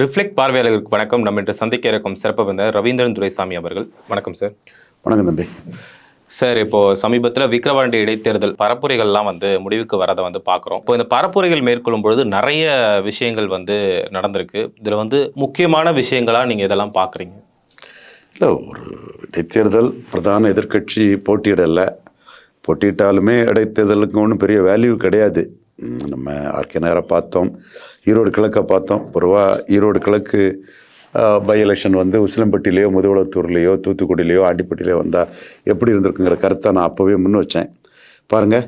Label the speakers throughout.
Speaker 1: Reflect பார்வையாளர்களுக்கு வணக்கம். நம்ம இன்று சந்திக்க இருக்கும் சிறப்பு விருந்தினர் ரவீந்திரன் துரைசாமி அவர்கள். வணக்கம் சார்
Speaker 2: வணக்கம் தம்பி.
Speaker 1: சார் இப்போ சமீபத்தில் விக்கிரவாண்டி இடைத்தேர்தல் பரப்புரைகள்லாம் வந்து முடிவுக்கு வரதை வந்து பார்க்குறோம். இப்போ இந்த பரப்புரைகள் மேற்கொள்ளும் பொழுது நிறைய விஷயங்கள் வந்து நடந்திருக்கு. இதில் வந்து முக்கியமான விஷயங்களாக நீங்கள் இதெல்லாம் பார்க்குறீங்க?
Speaker 2: இல்லை ஒரு இடைத்தேர்தல் பிரதான எதிர்க்கட்சி போட்டியிடல. போட்டியிட்டாலுமே இடைத்தேர்தலுக்கு ஒன்றும் பெரிய வேல்யூ கிடையாது. நம்ம ஆர்கே நகரை பார்த்தோம் ஈரோடு கிழக்கை பார்த்தோம். பொதுவாக ஈரோடு கிழக்கு பை எலெக்ஷன் வந்து உசிலம்பட்டிலேயோ முதுகுளத்தூர்லேயோ தூத்துக்குடியிலையோ ஆண்டிப்பட்டிலையோ வந்தால் எப்படி இருந்திருக்குங்கிற கருத்தை நான் அப்போவே முன் வச்சேன். பாருங்கள்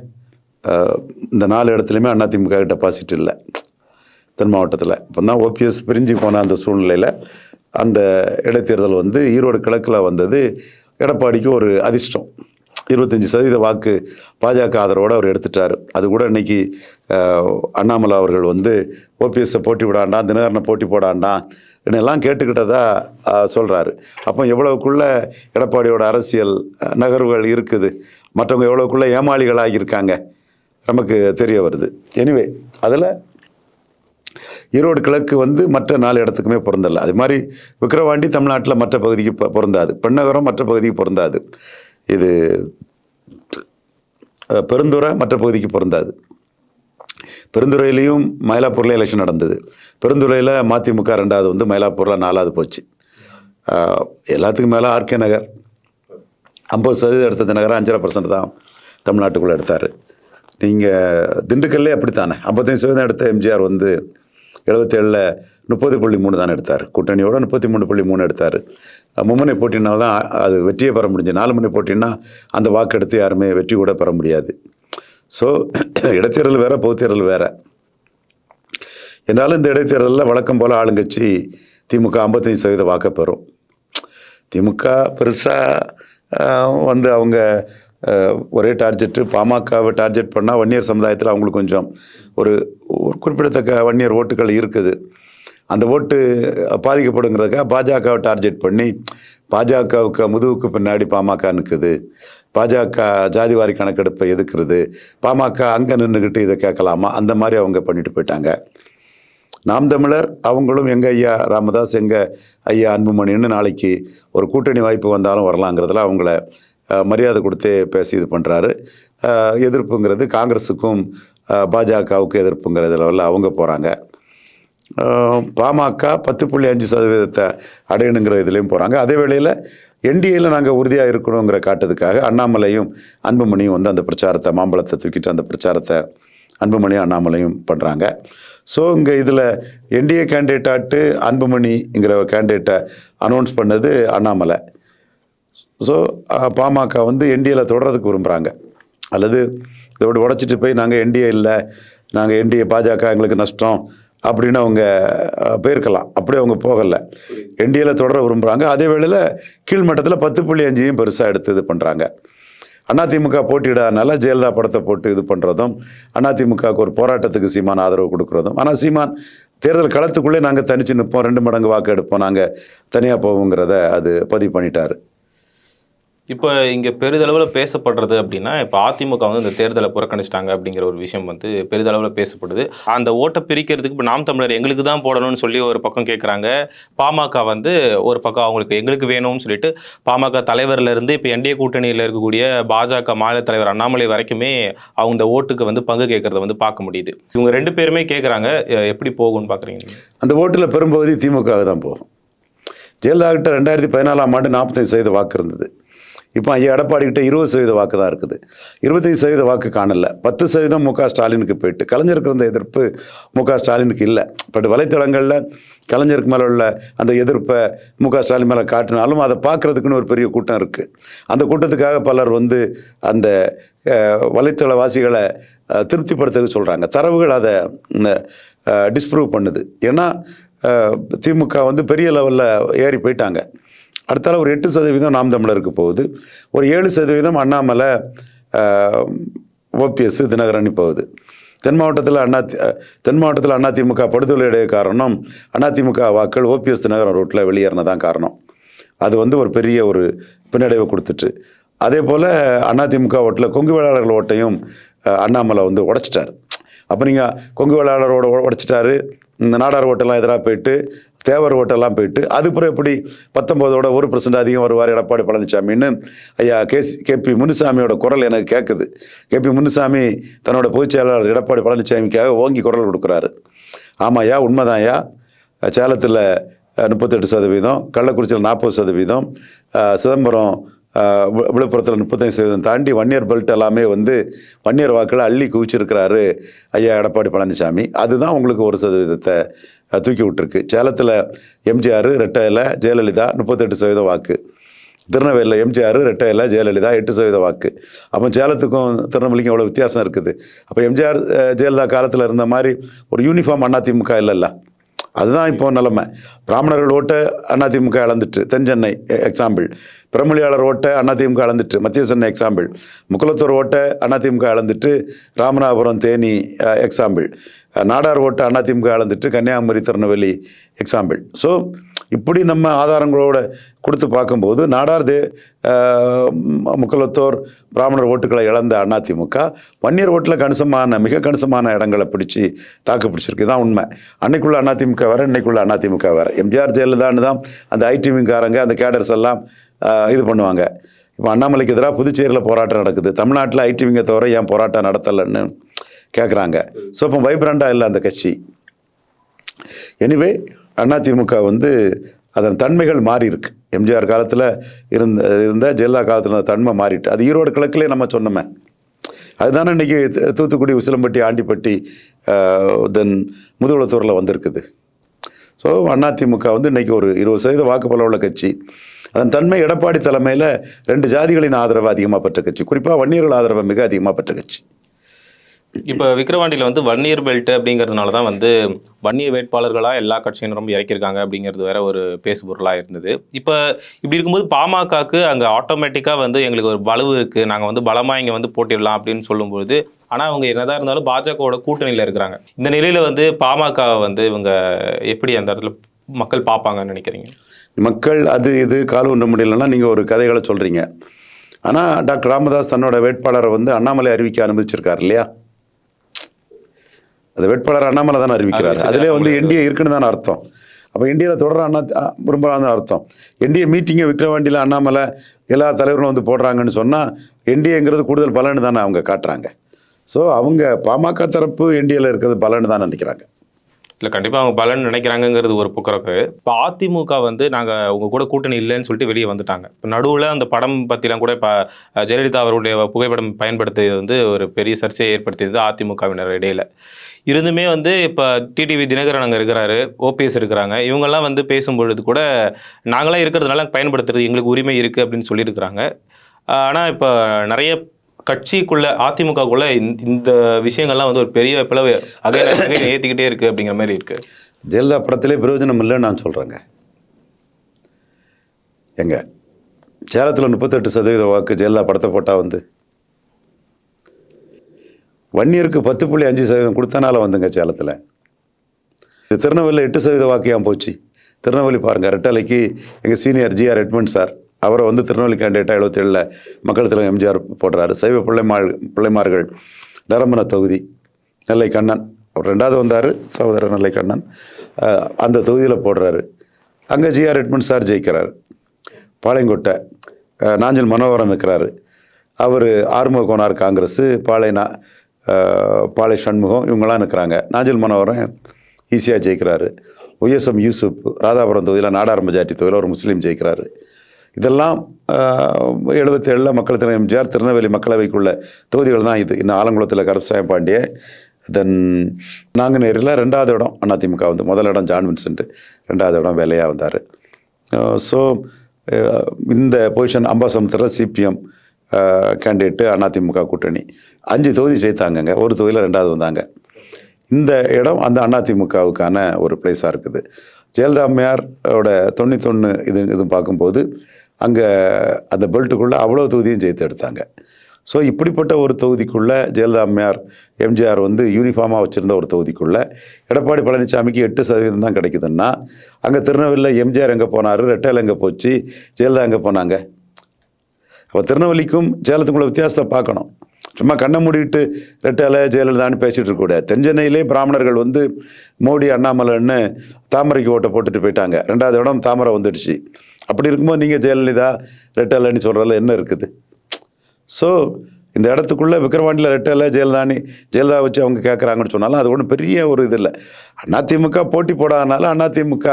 Speaker 2: இந்த நாலு இடத்துலையுமே அதிமுக டெபாசிட் இல்லை. தென் மாவட்டத்தில். இப்போ தான் ஓபிஎஸ் பிரிஞ்சு போன அந்த சூழ்நிலையில் அந்த இடைத்தேர்தல் வந்து ஈரோடு கிழக்கில் வந்தது எடப்பாடிக்கு ஒரு அதிர்ஷ்டம். இருபத்தஞ்சி சதவீத வாக்கு பாஜக ஆதரவோடு அவர் எடுத்துட்டார். அது கூட இன்னைக்கு அண்ணாமலை அவர்கள் வந்து ஓபிஎஸ்ஸை போட்டி விடாண்டாம் தினகரனை போட்டி போடாண்டாம் எல்லாம் கேட்டுக்கிட்டதா சொல்கிறாரு அப்போ எவ்வளவுக்குள்ள எடப்பாடியோட அரசியல் நகர்வுகள் இருக்குது? மற்றவங்க எவ்வளவுக்குள்ள ஏமாளிகளாக இருக்காங்க நமக்கு தெரிய வருது. எனிவே அதில் ஈரோடு கிழக்கு வந்து மற்ற நாலு இடத்துக்குமே பொருந்தலை. அது மாதிரி விக்கிரவாண்டி தமிழ்நாட்டில் மற்ற பகுதிக்கு பொ- பொருந்தாது. பெண்ணகரம் மற்ற பகுதிக்கு பொருந்தாது. இது பெருந்துறை மற்ற பகுதிக்கு பொருந்தாது. பெருந்துறையிலையும் மயிலாப்பூரில் எலெக்ஷன் நடந்தது. பெருந்துறையில் மதிமுக ரெண்டாவது வந்து மயிலாப்பூரில் நாலாவது போச்சு. எல்லாத்துக்கும் மேலே ஆர்கே நகர். ஐம்பது சதவீதம் எடுத்த நகரம் அஞ்சரை பர்சன்ட் தான் தமிழ்நாட்டுக்குள்ளே எடுத்தார். நீங்கள் திண்டுக்கல்லே அப்படித்தானே? ஐம்பத்தஞ்சு சதவீதம் எடுத்த எம்ஜிஆர் வந்து எழுபத்தேழில் முப்பது புள்ளி மூணு தானே எடுத்தார். கூட்டணியோட முப்பத்தி மூணு புள்ளி மூணு எடுத்தார். மும்முனை போட்டினால் தான் அது வெற்றியை பெற முடிஞ்சு நாலு மணி போட்டின்னா அந்த வாக்கு எடுத்து யாருமே வெற்றி கூட பெற முடியாது. ஸோ இடைத்தேர்தல் வேறு பொதுத்தேர்தல் வேறு. என்றாலும் இந்த இடைத்தேர்தலில் வழக்கம் போல் ஆளுங்கட்சி திமுக ஐம்பத்தஞ்சு சதவீத வாக்கை பெறும். திமுக பெருசாக வந்து அவங்க ஒரே டார்கெட்டு பாமகவை டார்கெட் பண்ணால் வன்னியர் சமுதாயத்தில் அவங்களுக்கு கொஞ்சம் ஒரு ஒரு குறிப்பிடத்தக்க வன்னியர் ஓட்டுகள் இருக்குது. அந்த ஓட்டு பாதிக்கப்படுங்கிறதுக்காக பாஜகவை டார்கெட் பண்ணி பாஜகவுக்கு முதுகுக்கு பின்னாடி பாமக நிற்குது பாஜக ஜாதிவாரி கணக்கெடுப்பை எதுக்குறது பாமக அங்கே நின்றுக்கிட்டு இதை கேட்கலாமா? அந்த மாதிரி அவங்க பண்ணிட்டு போயிட்டாங்க. நாம் தமிழர் அவங்களும் எங்கள் ஐயா ராமதாஸ் எங்கள் ஐயா அன்புமணின்னு நாளைக்கு ஒரு கூட்டணி வாய்ப்பு வந்தாலும் வரலாங்கிறதுல அவங்கள மரியாதை கொடுத்தே பேசி இது பண்ணுறாரு எதிர்ப்புங்கிறது காங்கிரஸுக்கும் பாஜகவுக்கு எதிர்ப்புங்கிறது லெவலில் அவங்க போகிறாங்க பாமக பத்து புள்ளி அஞ்சு சதவீதத்தை அடையணுங்கிற இதுலேயும் போகிறாங்க அதே வேளையில் என்டிஏல நாங்கள் உறுதியாக இருக்கணுங்கிற காட்டுறதுக்காக அண்ணாமலையும் அன்புமணியும் வந்து அந்த பிரச்சாரத்தை மாம்பழத்தை தூக்கிட்டு அந்த பிரச்சாரத்தை அன்புமணியும் அண்ணாமலையும் பண்ணுறாங்க ஸோ இங்கே இதில் என்டிஏ கேண்டிடேட்டாட்டு அன்புமணிங்கிற கேண்டிடேட்டை அனௌன்ஸ் பண்ணது அண்ணாமலை. ஸோ பாமக வந்து என்டிஏல தொடர்றதுக்கு விரும்புகிறாங்க அல்லது இதோடு உடைச்சிட்டு போய் நாங்கள் என்டிஏ இல்லை நாங்கள் என்டிஏ பாஜக எங்களுக்கு நஷ்டம் அப்படின்னு அவங்க போயிருக்கலாம். அப்படியே அவங்க போகலை. என்டிஏல தொடர விரும்புகிறாங்க அதே வேளையில் கீழ்மட்டத்தில் பத்து புள்ளி அஞ்சையும் பெருசாக எடுத்து இது பண்ணுறாங்க அதிமுக போட்டியிடாதனால ஜெயலலிதா படத்தை போட்டு இது பண்ணுறதும் அதிமுகவுக்கு ஒரு போராட்டத்துக்கு சீமான் ஆதரவு கொடுக்குறதும். ஆனால் சீமான் தேர்தல் களத்துக்குள்ளே நாங்கள் தனிச்சு நிற்போம் ரெண்டு மடங்கு வாக்கு எடுப்போம். நாங்கள் தனியாக போவோங்கிறத அது பதிவு பண்ணிட்டாரு.
Speaker 1: இப்போ இங்கே பெரிதளவில் பேசப்படுறது அப்படின்னா இப்போ அதிமுக வந்து இந்த தேர்தலை புறக்கணிச்சிட்டாங்க அப்படிங்கிற ஒரு விஷயம் வந்து பெரிதளவில் பேசப்படுது. அந்த ஓட்டை பிரிக்கிறதுக்கு இப்போ நாம் தமிழர் எங்களுக்கு தான் போடணும்னு சொல்லி ஒரு பக்கம் கேட்குறாங்க பாமக வந்து ஒரு பக்கம் அவங்களுக்கு எங்களுக்கு வேணும்னு சொல்லிட்டு பாமக தலைவர்லேருந்து இப்போ என்டிஏ கூட்டணியில் இருக்கக்கூடிய பாஜக மாநில தலைவர் அண்ணாமலை வரைக்குமே அவங்க இந்த ஓட்டுக்கு வந்து பங்கு கேட்குறத வந்து பார்க்க முடியுது. இவங்க ரெண்டு பேருமே கேட்குறாங்க எப்படி போகும்னு பார்க்குறீங்க
Speaker 2: அந்த ஓட்டில் பெரும்பகுதி திமுக தான் போகும். ஜெயலலிதா கிட்ட ரெண்டாயிரத்தி பதினாலாம் ஆண்டு நாற்பத்தஞ்சு சதவீத வாக்கு இருந்தது. இப்போ ஐயா எடப்பாடி கிட்ட இருபது சதவீத வாக்கு தான் இருக்குது. இருபத்தஞ்சு சதவீத வாக்கு காணல. பத்து சதவீதம் மு க ஸ்டாலினுக்கு போயிட்டு. கலைஞருக்கு இருந்த எதிர்ப்பு மு க ஸ்டாலினுக்கு இல்லை. பட் வலைத்தளங்களில் கலைஞருக்கு மேலே உள்ள அந்த எதிர்ப்பை மு க ஸ்டாலின் மேலே காட்டினாலும் அதை பார்க்குறதுக்குன்னு ஒரு பெரிய கூட்டம் இருக்குது அந்த கூட்டத்துக்காக பலர் வந்து அந்த வலைத்தளவாசிகளை அஹ், திருப்திப்படுத்த சொல்கிறாங்க தரவுகள் அதை டிஸ்ப்ரூவ் பண்ணுது. ஏன்னா திமுக வந்து பெரிய லெவலில் ஏறி போயிட்டாங்க. அடுத்தால ஒரு எட்டு சதவீதம் நாம் தமிழருக்கு போகுது. ஒரு ஏழு சதவீதம் அண்ணாமலை ஓபிஎஸ் தினகரன் போகுது. தென் மாவட்டத்தில் அண்ணா தென் மாவட்டத்தில் அதிமுக படுதொலையுடைய காரணம் அதிமுக வாக்கள் ஓபிஎஸ் தினகரன் ரோட்டில் வெளியேறினதான் காரணம். அது வந்து ஒரு பெரிய ஒரு பின்னடைவை கொடுத்துட்டு. அதே போல் அதிமுக ஓட்டில் கொங்கு வேளாளர்கள் ஓட்டையும் அண்ணாமலை வந்து உடச்சிட்டார். அப்போ நீங்கள் கொங்கு வேளாளரோட உடைச்சிட்டாரு இந்த நாடார் ஓட்டெல்லாம் எதிராக போயிட்டு தேவர் ஓட்டெல்லாம் போயிட்டு அதுக்கப்புறம் எப்படி பத்தொம்போதோட ஒரு பர்சன்ட் அதிகம் வருவார் எடப்பாடி பழனிசாமின்னு ஐயா கே கேபி முனுசாமியோட குரல் எனக்கு கேட்குது கேபி முனுசாமி தன்னோட பொதுச் செயலாளர் எடப்பாடி பழனிசாமிக்காக ஓங்கி குரல் கொடுக்குறாரு. ஆமாய்யா உண்மைதான்யா சேலத்தில் முப்பத்தெட்டு சதவீதம் கள்ளக்குறிச்சியில் நாற்பது சதவீதம் சிதம்பரம் விழுப்புரத்தில் முப்பத்தஞ்சு சதவீதம் தாண்டி வன்னியர் பெல்ட் எல்லாமே வந்து வன்னியர் வாக்கில் அள்ளி குவிச்சிருக்கிறாரு ஐயா எடப்பாடி பழனிசாமி. அதுதான் உங்களுக்கு ஒரு சதவீதத்தை தூக்கி விட்டுருக்கு. சேலத்தில் எம்ஜிஆர் ரெட்டையில் ஜெயலலிதா முப்பத்தெட்டு சதவீதம் வாக்கு. திருநெல்வேலியில் எம்ஜிஆர் ரெட்டையில் ஜெயலலிதா எட்டு சதவீத வாக்கு. அப்போ சேலத்துக்கும் திருநெல்வேலிக்கும் எவ்வளோ வித்தியாசம் இருக்குது? அப்போ எம்ஜிஆர் ஜெயலலிதா காலத்தில் இருந்த மாதிரி ஒரு யூனிஃபார்ம் அதிமுக இல்லைல்ல. அதுதான் இப்போ நிலைமை. பிராமணர்கள் ஓட்டை அதிமுக இழந்துட்டு தென் சென்னை எக்ஸாம்பிள் பிரமொழியாளர் ஓட்டை அதிமுக இழந்துட்டு மத்திய சென்னை எக்ஸாம்பிள் முக்குலத்தூர் ஓட்டை அதிமுக இழந்துட்டு ராமநாதபுரம் தேனி எக்ஸாம்பிள் நாடார் ஓட்டை அதிமுக இழந்துட்டு கன்னியாகுமரி திருநெல்வேலி எக்ஸாம்பிள் ஸோ இப்படி நம்ம ஆதாரங்களோட கொடுத்து பார்க்கும்போது நாடார் தே முக்கலத்தோர் பிராமணர் ஓட்டுகளை இழந்த அதிமுக வன்னியர் ஓட்டில் கணிசமான மிக கணிசமான இடங்களை பிடிச்சி தாக்கு பிடிச்சிருக்கு. தான் உண்மை. அன்னைக்குள்ள அதிமுக வேறு இன்னைக்குள்ள அதிமுக வேறு. எம்ஜிஆர் ஜெயலலிதான்னு தான் அந்த ஐடிவிங்காரங்க அந்த கேடர்ஸ் எல்லாம் இது பண்ணுவாங்க. இப்போ அண்ணாமலைக்கு எதிராக புதுச்சேரியில் போராட்டம் நடக்குது. தமிழ்நாட்டில் ஐடிவிங்க தவிர ஏன் போராட்டம் நடத்தலைன்னு கேட்குறாங்க ஸோ இப்போ வைப்ரண்டாக இல்லை அந்த கட்சி. எனிவே அதிமுக வந்து அதன் தன்மைகள் மாறி இருக்கு எம்ஜிஆர் காலத்தில் இருந்த இருந்த ஜெயலலிதா காலத்தில் தன்மை மாறிட்டு. அது ஈரோடு கிழக்குலேயே நம்ம சொன்னோமே. அதுதானே இன்னைக்கு தூத்துக்குடி உசிலம்பட்டி ஆண்டிப்பட்டி தென் முதுகுளத்தூரில் வந்திருக்குது. ஸோ அதிமுக வந்து இன்னைக்கு ஒரு இருபது சதவீத வாக்குப்பல உள்ள கட்சி. அதன் தன்மை எடப்பாடி தலைமையில் ரெண்டு ஜாதிகளின் ஆதரவு அதிகமாக பெற்ற கட்சி. குறிப்பாக வன்னியர்கள் ஆதரவை மிக அதிகமாக பெற்ற கட்சி.
Speaker 1: இப்போ விக்ரவாண்டியில் வந்து வன்னியர் பெல்ட் அப்படிங்கிறதுனால தான் வந்து வன்னிய வேட்பாளர்களாக எல்லா கட்சியினரும் இறக்கியிருக்காங்க அப்படிங்கிறது வேற ஒரு பேசுபொருளாக இருந்தது. இப்போ இப்படி இருக்கும்போது பாமகக்கு அங்கே ஆட்டோமேட்டிக்காக வந்து எங்களுக்கு ஒரு பலவு இருக்குது நாங்கள் வந்து பலமாக இங்கே வந்து போட்டிடலாம் அப்படின்னு சொல்லும்போது ஆனால் அவங்க என்னதான் இருந்தாலும் பாஜகவோட கூட்டணியில் இருக்கிறாங்க. இந்த நிலையில் வந்து பாமகவை வந்து இவங்க எப்படி அந்த இடத்துல மக்கள் பார்ப்பாங்கன்னு நினைக்கிறீங்க?
Speaker 2: மக்கள் அது இது கால் ஒன்ற முடியலன்னா நீங்கள் ஒரு கதைகளை சொல்கிறீங்க ஆனால் டாக்டர் ராமதாஸ் தன்னோட வேட்பாளரை வந்து அண்ணாமலை அறிவிக்க அனுமதிச்சிருக்காரு இல்லையா? அந்த வேட்பாளர் அண்ணாமலை தானே அறிவிக்கிறார். அதிலே வந்து. என்டிஏ இருக்குன்னு தானே அர்த்தம். அப்போ என்டிஏல தொடர அண்ணா விரும்புகிறான்னு அர்த்தம். என்டிஏ மீட்டிங்கை விக்கிரவாண்டியில் அண்ணாமலை எல்லா தலைவர்களும் வந்து போடுறாங்கன்னு சொன்னால் என்டிஏங்கிறது கூடுதல் பலன்னு தானே அவங்க காட்டுறாங்க. ஸோ அவங்க பாமக தரப்பு என்டிஏல இருக்கிறது பலன்னு தான் நினைக்கிறாங்க.
Speaker 1: இல்லை கண்டிப்பாக அவங்க பலன் நினைக்கிறாங்கங்கிறது ஒரு புக்கறக்கு இப்போ அதிமுக வந்து நாங்கள் உங்க கூட கூட்டணி இல்லைன்னு சொல்லிட்டு வெளியே வந்துட்டாங்க. இப்போ நடுவில் அந்த படம் பற்றிலாம் கூட இப்போ ஜெயலலிதா அவருடைய புகைப்படம் பயன்படுத்தியது வந்து ஒரு பெரிய சர்ச்சையை ஏற்படுத்தியது அதிமுகவினர் இடையில. இருந்துமே வந்து இப்போ டிடிவி தினகரன் அங்கே இருக்கிறாரு ஓபிஎஸ் இருக்கிறாங்க. இவங்கெல்லாம் வந்து பேசும்பொழுது கூட நாங்களாம் இருக்கிறதுனால பயன்படுத்துறது எங்களுக்கு உரிமை இருக்குது அப்படின்னு சொல்லியிருக்கிறாங்க. ஆனால் இப்போ நிறைய கட்சிக்குள்ள அதிமுகக்குள்ள இந்த- இந்த விஷயங்கள்லாம் வந்து ஒரு பெரிய பிளவு அகை ஏற்றிக்கிட்டே இருக்குது அப்படிங்கிற மாதிரி இருக்குது
Speaker 2: ஜெயலலிதா படத்திலே பிரயோஜனம் இல்லைன்னு நான் சொல்கிறேங்க எங்க? சேலத்தில் முப்பத்தெட்டு சதவீத வாக்கு ஜெயலலிதா படத்தை போட்டால் வந்து வன்னியருக்கு பத்து புள்ளி அஞ்சு சதவீதம் கொடுத்தனால வந்துங்க சேலத்தில். இது திருநெல்வேலியில் எட்டு சதவீத வாக்கியம் போச்சு. திருநெல்வேலி பாருங்கள் ரெட்டலைக்கு எங்கள் சீனியர் ஜிஆர் எட்மண்ட் சார் அவரை வந்து திருநெல்வேலி கேண்டிடேட்டாக எழுபத்தேழில் மக்கள் தலைவர் எம்ஜிஆர் போடுறாரு. சைவ பிள்ளைமாள் பிள்ளைமார்கள் நரம்பன தொகுதி நெல்லை கண்ணன் அவர் ரெண்டாவது வந்தார் சகோதரர் நெல்லை கண்ணன். அந்த தொகுதியில் போடுறாரு. அங்கே ஜிஆர் எட்மண்ட் சார் ஜெயிக்கிறார். பாளையங்கோட்டை நாஞ்சல் மனோகரன் இருக்கிறாரு. அவர் ஆறுமுக கோனார் காங்கிரஸ் பாளையனா பாலை சண்முகம் இவங்கெல்லாம் இருக்கிறாங்க. நாஜில் மனோகரன் ஈஸியாக ஜெயிக்கிறாரு. ஒய்எஸ்எம் யூசுப் ராதாபுரம் தொகுதியில் நாடார் மெஜாரிட்டி தொகுதியில் ஒரு முஸ்லீம் ஜெயிக்கிறாரு. இதெல்லாம் எழுபத்தேழில் மக்கள் திரு எம்ஜிஆர் திருநெல்வேலி மக்களவைக்குள்ள தொகுதிகள் தான் இது. இன்னும் ஆலங்குளத்தில் கருப்சாயம் பாண்டிய தென் நாங்குநேரில் ரெண்டாவது இடம் அதிமுக வந்து. முதல் இடம் ஜான் வின்சென்ட் ரெண்டாவது இடம் வேலையாக வந்தார். ஸோ இந்த position Ambasamudram CPM candidate AIADMK கூட்டணி. அஞ்சு தொகுதி ஜெயித்தாங்கங்க. ஒரு தொகுதியில் ரெண்டாவது வந்தாங்க. இந்த இடம் அந்த அதிமுகவுக்கான ஒரு பிளேஸாக இருக்குது. ஜெயலலிதா அம்மையாரோட தொண்ணூத்தொன்று இது இது பார்க்கும்போது அங்கே அந்த பெல்ட்டுக்குள்ளே அவ்வளோ தொகுதியும் ஜெயித்து எடுத்தாங்க. ஸோ இப்படிப்பட்ட ஒரு தொகுதிக்குள்ளே ஜெயலலிதா அம்மையார் எம்ஜிஆர் வந்து யூனிஃபார்மாக வச்சுருந்த ஒரு தொகுதிக்குள்ளே எடப்பாடி பழனிசாமிக்கு எட்டு சதவீதம் தான் கிடைக்குதுன்னா அங்கே திருநெல்வேலியில் எம்ஜிஆர் எங்கே போனார் ரெட்டையில் எங்கே போச்சு ஜெயலலிதா எங்கே போனாங்க? அப்போ திருநெல்வேலிக்கும் சேலத்துக்குள்ள வித்தியாசத்தை பார்க்கணும். சும்மா கண்ணை மூடிட்டு ரெட்டலை ஜெயலலிதான்னு பேசிகிட்டு இருக்கக்கூடாது. தென்சென்னையிலே பிராமணர்கள் வந்து மோடி அண்ணாமலைன்னு தாமரைக்கு ஓட்டை போட்டுட்டு போயிட்டாங்க. ரெண்டாவது இடம் தாமரை வந்துடுச்சு. அப்படி இருக்கும்போது நீங்கள் ஜெயலலிதா ரெட்டலைன்னு சொல்கிறதுல என்ன இருக்குது? ஸோ இந்த இடத்துக்குள்ளே விக்ரவாண்டியில் ரெட்டலை ஜெயலலிதானி ஜெயலலிதா வச்சு அவங்க கேட்குறாங்கன்னு சொன்னாலும் அது ஒன்றும் பெரிய ஒரு இது இல்லை. அதிமுக போட்டி போடாதனால அதிமுக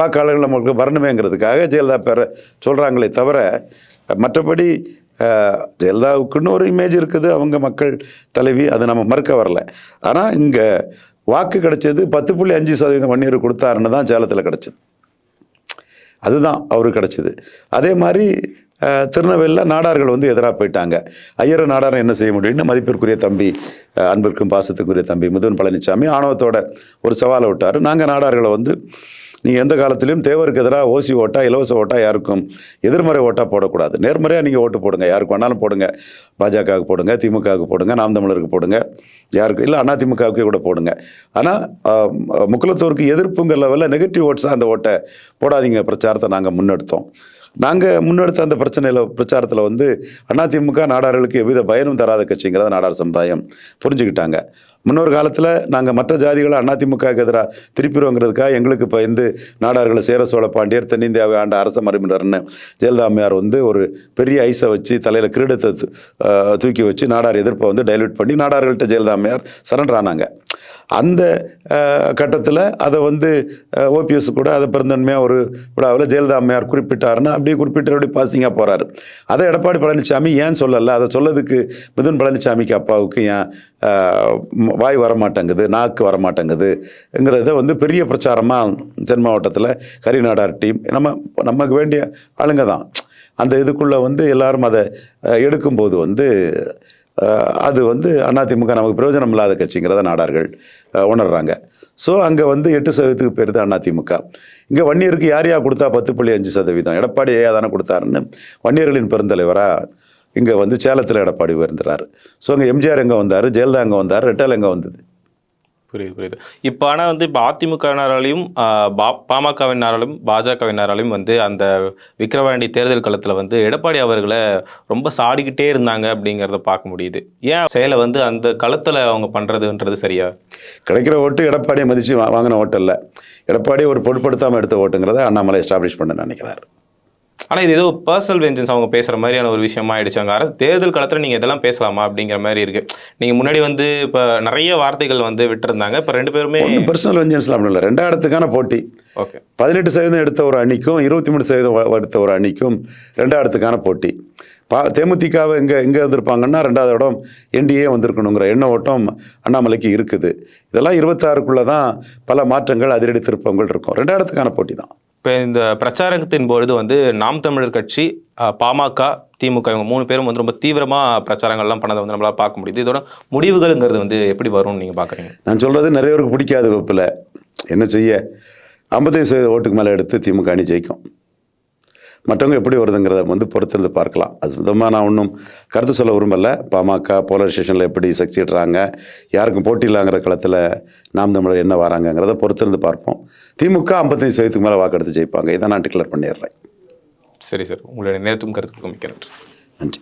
Speaker 2: வாக்காளர்கள் நம்மளுக்கு வரணுமேங்கிறதுக்காக ஜெயலலிதா பேரை சொல்கிறாங்களே தவிர மற்றபடி ஜெயலலிதாவுக்குன்னு ஒரு இமேஜ் இருக்குது. அவங்க மக்கள் தலைவி அதை நம்ம மறுக்க வரல. ஆனால் இங்கே வாக்கு கிடைச்சது பத்து புள்ளி அஞ்சு சதவீதம் வன்னியர் கொடுத்தாருன்னு தான் சேலத்தில் கிடச்சிது. அதுதான் அவருக்கு கிடச்சிது. அதே மாதிரி திருநெல்வேலியில் நாடார்கள் வந்து எதிராக போயிட்டாங்க. ஐயர் நாடாரம் என்ன செய்ய முடியும்னு மதிப்பிற்குரிய தம்பி அன்பிற்கும் பாசத்துக்குரிய தம்பி முதுவன் பழனிசாமி ஆணவத்தோட ஒரு சவாலை விட்டார். நாங்கள் நாடார்களை வந்து நீங்கள் எந்த காலத்திலையும் தேவருக்கு எதிராக ஓசி ஓட்டா இலவச ஓட்டா யாருக்கும் எதிர்மறை ஓட்டா போடக்கூடாது. நேர்மறையாக நீங்கள் ஓட்டு போடுங்க. யாருக்கு வேணாலும் போடுங்க. பாஜகவுக்கு போடுங்க திமுகவுக்கு போடுங்க நாம் தமிழருக்கு போடுங்க. யாருக்கு இல்லை அண்ணா திமுகவுக்கே கூட போடுங்க. ஆனால் முக்குலத்தோருக்கு எதிர்ப்புங்கிற லெவலில் நெகட்டிவ் ஓட்ஸாக அந்த ஓட்டை போடாதீங்க. பிரச்சாரத்தை நாங்கள் முன்னெடுத்தோம். நாங்கள் முன்னெடுத்த அந்த பிரச்சனையில் பிரச்சாரத்தில் வந்து அதிமுக நாடார்களுக்கு எவ்வித பயனும் தராத கட்சிங்கிறத நாடார் சமுதாயம் புரிஞ்சுக்கிட்டாங்க. முன்னொரு காலத்தில் நாங்கள் மற்ற ஜாதிகளை அதிமுகவுக்கு எதிராக திருப்பிடுவோங்கிறதுக்காக எங்களுக்கு இப்போ இந்து நாடார்களை சேர சோழ பாண்டியர் தென்னிந்தியாவை ஆண்ட அரச மரபினர்னு ஜெயலலிதா அம்மையார் வந்து ஒரு பெரிய ஐஸை வச்சு தலையில் கிரீடத்தை தூக்கி வச்சு நாடார் எதிர்ப்பை வந்து டைல்யூட் பண்ணி நாடார்கள்ட்ட ஜெயலலிதா அம்மையார் சரண்டர் ஆனாங்க. அந்த கட்டத்தில் அதை வந்து ஓபிஎஸ் கூட அதை பெருந்தன்மையாக ஒரு விழாவில் ஜெயலலிதா அம்மையார் குறிப்பிட்டாருன்னு அப்படியே குறிப்பிட்டு அப்படி பாசிங்காக போகிறாரு அதை எடப்பாடி பழனிசாமி ஏன் சொல்லலை? அதை சொல்லதுக்கு மிதுன் பழனிசாமிக்கு அப்பாவுக்கு ஏன் வாய் வரமாட்டேங்குது நாக்கு வரமாட்டேங்குதுங்கிறத வந்து பெரிய பிரச்சாரமாக தென் மாவட்டத்தில் கரிநாடார் டீம் நம்ம நமக்கு வேண்டிய ஆளுங்க தான். அந்த இதுக்குள்ளே வந்து எல்லாரும் அதை எடுக்கும்போது வந்து அது வந்து அதிமுக நமக்கு பிரயோஜனம் இல்லாத கட்சிங்கிறத நாடார்கள் உணர்றாங்க. ஸோ அங்கே வந்து எட்டு சதவீதத்துக்கு பேர் தான் அதிமுக. இங்கே வன்னியருக்கு யார் யார் கொடுத்தா பத்து புள்ளி அஞ்சு சதவீதம்? எடப்பாடி ஏயா தானே கொடுத்தாருன்னு வன்னியர்களின் பெருந்தலைவராக இங்கே வந்து சேலத்தில் எடப்பாடி உயர்ந்துறாரு. ஸோ அங்கே எம்ஜிஆர் எங்கே வந்தார்? ஜெயலலிதா எங்கே வந்தார்? ரெட்டல் எங்கே வந்தது?
Speaker 1: புரியுது புரியுது. இப்போ ஆனால் வந்து இப்போ அதிமுகவினராலையும் பாமகவினராலும் பாஜகவினராலையும் வந்து அந்த விக்கிரவாண்டி தேர்தல் களத்தில் வந்து எடப்பாடி அவர்களை ரொம்ப சாடிக்கிட்டே இருந்தாங்க அப்படிங்கிறத பார்க்க முடியுது. ஏன் செயலை வந்து அந்த களத்தில் அவங்க பண்ணுறதுன்றது சரியா?
Speaker 2: கிடைக்கிற ஓட்டு எடப்பாடியை மதித்து வாங்கின ஓட்டு இல்லை எடப்பாடி ஒரு பொருட்படுத்தாமல் எடுத்த ஓட்டுங்கிறத அண்ணாமலை எஸ்டாப்ளிஷ் பண்ண நினைக்கிறார்.
Speaker 1: ஆனால் இது ஏதோ பர்சனல் வெஞ்சன்ஸ் அவங்க பேசுகிற மாதிரியான ஒரு விஷயமா ஆயிடுச்சு. அங்கே அரசு தேர்தல் களத்தில் நீங்கள் இதெல்லாம் பேசலாமா அப்படிங்கிற மாதிரி இருக்கு. நீங்கள் முன்னாடி வந்து இப்போ நிறைய வார்த்தைகள் வந்து விட்டுருந்தாங்க. இப்போ ரெண்டு பேருமே
Speaker 2: பர்சனல் வெஞ்சன்ஸ்லாம் அப்படி இல்லை ரெண்டாயிரத்துக்கான போட்டி.
Speaker 1: ஓகே
Speaker 2: பதினெட்டு சதவீதம் எடுத்த ஒரு அணிக்கும் இருபத்தி மூணு சதவீதம் எடுத்த ஒரு அணிக்கும் ரெண்டாயிரத்துக்கான போட்டி. பா தேமுதிகவை எங்கே எங்கே வந்திருப்பாங்கன்னா ரெண்டாவது இடம் என்டிஏ வந்திருக்கணுங்கிற எண்ண ஓட்டம் அண்ணாமலைக்கு இருக்குது. இதெல்லாம் இருபத்தாறுக்குள்ளே தான் பல மாற்றங்கள் அதிரடி திருப்பங்கள் இருக்கும். ரெண்டாயிரத்துக்கான போட்டி தான்.
Speaker 1: இப்போ இந்த பிரச்சாரத்தின் பொழுது வந்து நாம் தமிழர் கட்சி பாமக திமுக இவங்க மூணு பேரும் வந்து ரொம்ப தீவிரமாக பிரச்சாரங்கள்லாம் பண்ணதை வந்து நம்மளால் பார்க்க முடியுது. இதோட முடிவுகள்ங்கிறது வந்து எப்படி வரும்னு நீங்கள் பார்க்குறீங்க?
Speaker 2: நான் சொல்கிறது நிறைய பேருக்கு பிடிக்காது வெப்பில் என்ன செய்ய? ஐம்பத்தைந்து சதவீத ஓட்டுக்கு மேலே எடுத்து திமுக அணி ஜெயிக்கும். மற்றவங்க எப்படி வருதுங்கிறத வந்து பொறுத்திருந்து பார்க்கலாம். அது சுத்தமாக நான் ஒன்றும் கருத்து சொல்ல விரும்பல. பாமக போலரைசேஷனில் எப்படி சக்சிடுறாங்க யாருக்கும் போட்டி இல்லாங்கிற களத்தில் நாம் தமிழர் என்ன வராங்கங்கிறத பொறுத்திருந்து பார்ப்போம். திமுக ஐம்பத்தஞ்சு சதவீதத்துக்கு மேலே வாக்கெடுத்து ஜெயிப்பாங்க. இதை நான் டிக்ளேர் பண்ணிடுறேன்.
Speaker 1: சரி சார். உங்களுடைய நேரத்தும் கருத்துக்கும் மிக்க நன்றி.
Speaker 2: நன்றி.